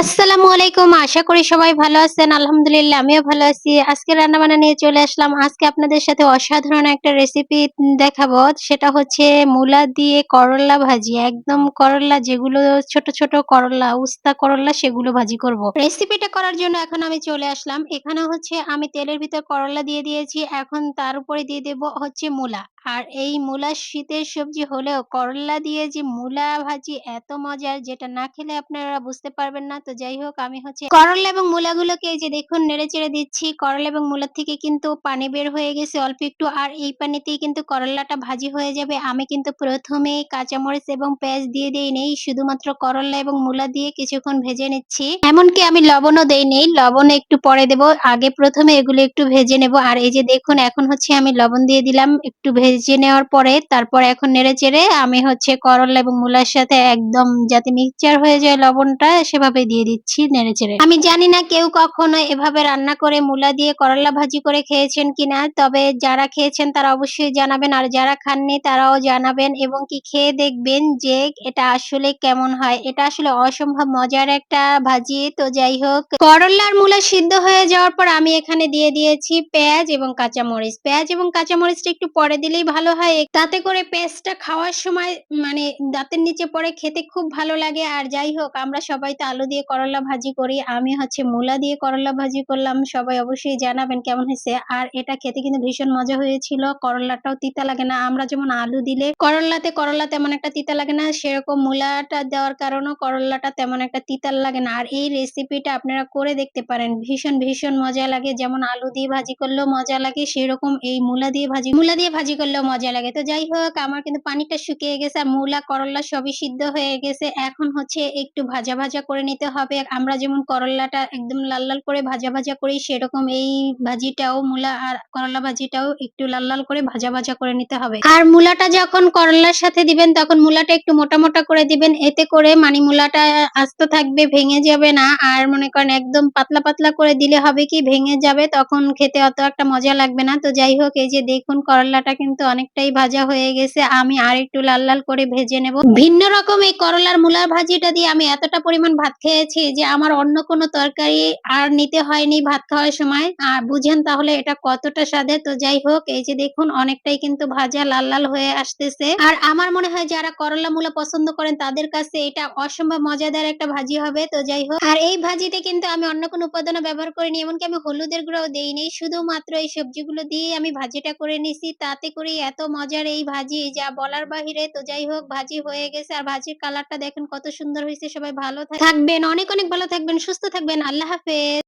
আসসালামু আলাইকুম, আশা করি সবাই ভালো আছেন, আলহামদুলিল্লাহ আমিও ভালো আছি। আজকে রান্না বান্না নিয়ে চলে আসলাম। আজকে আপনাদের সাথে অসাধারণ একটা রেসিপি দেখাবো। সেটা হচ্ছে মূলা দিয়ে করলা ভাজি। একদম করলা, যেগুলো ছোট ছোট করলা, উস্তা করলা, সেগুলো ভাজি করব। রেসিপিটা করার জন্য এখন আমি চলে আসলাম। এখানে হচ্ছে আমি তেলের ভিতর করলা দিয়ে দিয়েছি। এখন তার উপরে দিয়ে দেব হচ্ছে মূলা। আর এই মূলা শীতের সবজি হলেও করলা দিয়ে যে মূলা ভাজি এত মজার যেটা না খেলে আপনারা বুঝতে পারবেন না। তো যাই হোক, আমি হচ্ছে করলা এবং মূলাগুলোকে যে দেখুন নেড়ে চেড়ে দিচ্ছি। করলা এবং মূলার থেকে কিন্তু পানি বের হয়ে গেছে অল্প একটু আর এই পানিতেই কিন্তু করলাটা ভাজি হয়ে যাবে। আমি কিন্তু প্রথমে কাঁচামরিচ এবং পেঁয়াজ দিয়ে দিই নেই, শুধুমাত্র করলা এবং মূলা দিয়ে কিছুক্ষণ ভেজে নিচ্ছি। এমনকি আমি লবণও দেই নেই, লবণ একটু পরে দেব। আগে প্রথমে এগুলো একটু ভেজে নেব। আর এই যে দেখুন, এখন হচ্ছে আমি লবণ দিয়ে দিলাম, একটু ভেজে নেওয়ার পরে তারপর এখন নেড়ে চেড়ে আমি হচ্ছে করলা এবং মূলার সাথে একদম যাতে মিক্সচার হয়ে যায় লবণটা, সেভাবে দিয়ে দিচ্ছি নেড়ে চেড়ে। আমি জানি না কেউ কখনো এভাবে রান্না করে মূলা দিয়ে করলা ভাজি করে খেয়েছেন কিনা, তবে যারা খেয়েছেন তারা অবশ্যই জানাবেন, আর যারা খাননি তারাও জানাবেন এবং কি খেয়ে দেখবেন যে এটা আসলে কেমন হয়। এটা আসলে অসম্ভব মজার একটা ভাজি, তো যাই হোক। করলার মূলা সিদ্ধ হয়ে যাওয়ার পর আমি এখানে দিয়ে দিয়েছি পেঁয়াজ এবং কাঁচামরিচ। পেঁয়াজ এবং কাঁচামরিচটা একটু পরে দিলেই ভালো হয়। তাতে করে পেঁয়াজটা খাওয়ার সময় মানে দাঁতের নিচে পড়ে খেতে খুব ভালো লাগে। আর যাই হোক, আমরা সবাই তো আলু দিয়ে করলা ভাজি করি। আমি হচ্ছে মূলা দিয়ে করলা ভাজি করলাম। সবাই অবশ্যই জানাবেন কেমন হয়েছে। আর এটা খেতে কিন্তু ভীষণ মজা হয়েছিল। করলাটাও তিতা লাগে না। আমরা যেমন আলু দিলে করলাতে করলা তেমন একটা তিতা লাগে না। সেরকম মূলাটা দেওয়ার কারণেও করলাটা তেমন একটা তিতা লাগে না। আর এই রেসিপিটা আপনারা করে দেখতে পারেন। ভীষণ ভীষণ মজা লাগে। যেমন আলু দিয়ে ভাজি করলেও মজা লাগে। সেরকম এই মূলা দিয়ে ভাজি, মূলা দিয়ে ভাজি করলেও মজা লাগে। তো যাই হোক, আমার কিন্তু পানিটা শুকিয়ে গেছে আর মূলা, করলা সবই সিদ্ধ হয়ে গেছে। এখন হচ্ছে একটু ভাজা ভাজা করে নিতে হবে। আমরা যেমন করলাটা একদম লাল লাল করে ভাজা ভাজা করি, সেরকম এই ভাজিটাও মূলা আর করলা ভাজিটাও একটু লাল লাল করে ভাজা ভাজা করে নিতে হবে। আর মূলাটা যখন করলার সাথে দিবেন, তখন মূলাটা একটু মোটা মোটা করে দিবেন। এতে করে মানে মূলাটা আস্ত থাকবে, ভেঙে যাবে না। আর মনে করেন একদম পাতলা পাতলা করে দিলে হবে কি, ভেঙে যাবে, তখন খেতে অত একটা মজা লাগবে না। তো যাই হোক, এই যে দেখুন, করলাটা কিন্তু অনেকটাই ভাজা হয়ে গেছে। আমি আর একটু লাল লাল করে ভেজে নেব। ভিন্ন রকম এই করলার মূলার ভাজিটা দিয়ে আমি এতটা পরিমাণ ভাত খেয়েছি যে আমার অন্য কোনো তরকারি আর নিতে হয়নি ভাত খাওয়ার সময়। আর বুঝেন তাহলে এটা কতটা স্বাদের। তো যাই হোক, এই যে দেখুন, অনেকটাই কিন্তু ভাজা লাল লাল হয়ে আসতেছে। আর আমার মনে হয় যারা করলা মূলা পছন্দ করেন, তাদের কাছে এটা অসম্ভব মজাদার একটা ভাজি হবে। তো যাই হোক, আর এই ভাজিতে কিন্তু আমি অন্য কোনো উপাদানও ব্যবহার করিনি, এমনকি আমি হলুদের গুঁড়াও দেইনি। শুধুমাত্র এই সবজিগুলো দিয়ে আমি ভাজিটা করে নিছি। তাতে করে এত মজার এই ভাজি, যা বলার বাহিরে তো যাই হোক, ভাজি হয়ে গেছে। আর ভাজির কালারটা দেখেন কত সুন্দর হয়েছে, সবাই ভালো থাকবেন, অনেক অনেক ভালো থাকবেন, সুস্থ থাকবেন, আল্লাহ হাফেজ।